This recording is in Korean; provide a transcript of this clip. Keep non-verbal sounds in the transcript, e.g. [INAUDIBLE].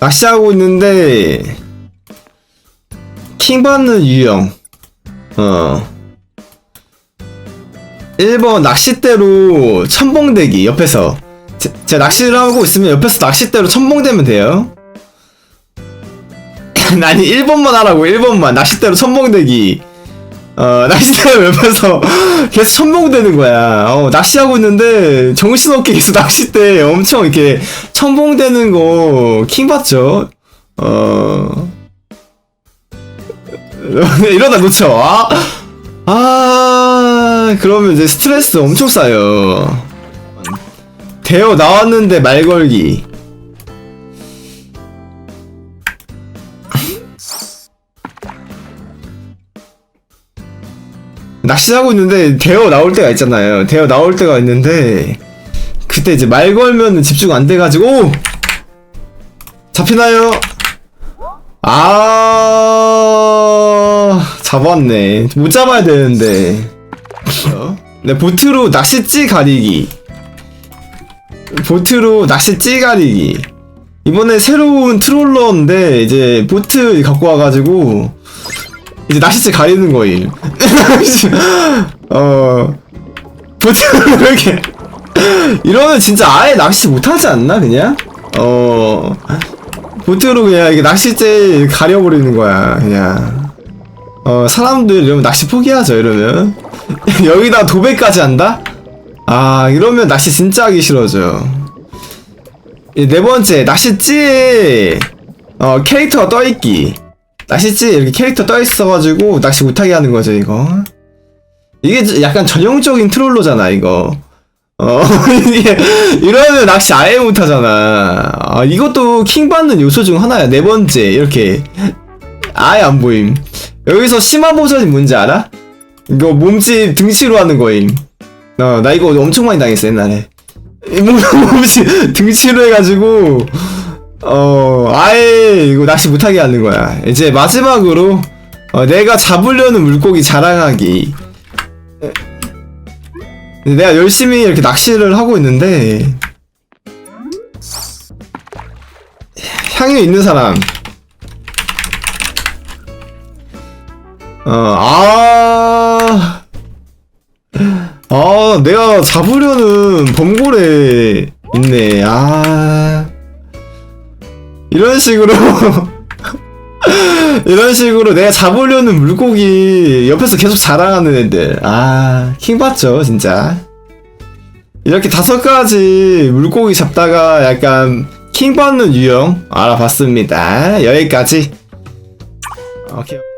낚시하고 있는데 킹 받는 유형. 어. 1번 낚싯대로 첨벙대기 옆에서. 제, 제가 낚시를 하고 있으면 옆에서 낚싯대로 첨벙대면 돼요. [LAUGHS] 아니 1번만 하라고 1번만. 낚싯대로 첨벙대기 어 낚싯대로 옆에서 [LAUGHS] 계속 첨벙대는 거야. 어 낚시하고 있는데 정신없게 계속 낚싯대 엄청 이렇게 첨벙대는 거 킹받죠. 어. [LAUGHS] 이러다 놓쳐. 아, 아 그러면 이제 스트레스 엄청 쌓여. 대여 나왔는데 말 걸기 낚시하고 있는데 대여 나올 때가 있잖아요 대여 나올 때가 있는데 그때 이제 말 걸면 집중 안 돼가지고 오! 잡히나요? 아 잡았네 못 잡아야 되는데 어? 네 보트로 낚시찌 가리기 보트로 낚시찌 가리기 이번에 새로운 트롤러인데 이제 보트 갖고 와가지고 이제 낚시찌 가리는 거임 [LAUGHS] 어 보트로 [LAUGHS] 이렇게. 이러면 진짜 아예 낚시 못하지 않나 그냥? 어 보트로 그냥 이렇게 낚싯대 가려버리는 거야 그냥. 어 사람들 이러면 낚시 포기하죠 이러면. [LAUGHS] 여기다 도배까지 한다? 아 이러면 낚시 진짜 하기 싫어져. 이네 번째 낚싯지에 어 캐릭터가 떠있기 낚싯지에 이렇게 캐릭터 떠 있어가지고 낚시 못하게 하는 거죠 이거 이게 약간 전형적인 트롤러잖아 이거 어, [LAUGHS] 이러면 낚시 아예 못하잖아. 아, 이것도 킹 받는 요소 중 하나야. 네 번째, 이렇게. 아예 안 보임. 여기서 심화 버전이 뭔지 알아? 이거 몸집 등치로 하는 거임. 어, 나 이거 엄청 많이 당했어, 옛날에. 몸집 [LAUGHS] 등치로 해가지고, 어, 아예 이거 낚시 못하게 하는 거야. 이제 마지막으로, 어, 내가 잡으려는 물고기 자랑하기. 내가 열심히 이렇게 낚시를 하고 있는데 향유 있는 사람 어 아 아, 내가 잡으려는 범고래 있네. 아. 이런 식으로. [LAUGHS] 이런 식으로 내가 잡으려는 물고기 옆에서 계속 자랑하는 애들. 아, 킹받죠, 진짜. 이렇게 다섯 가지 물고기 잡다가 약간 킹받는 유형 알아봤습니다. 여기까지. 오케이.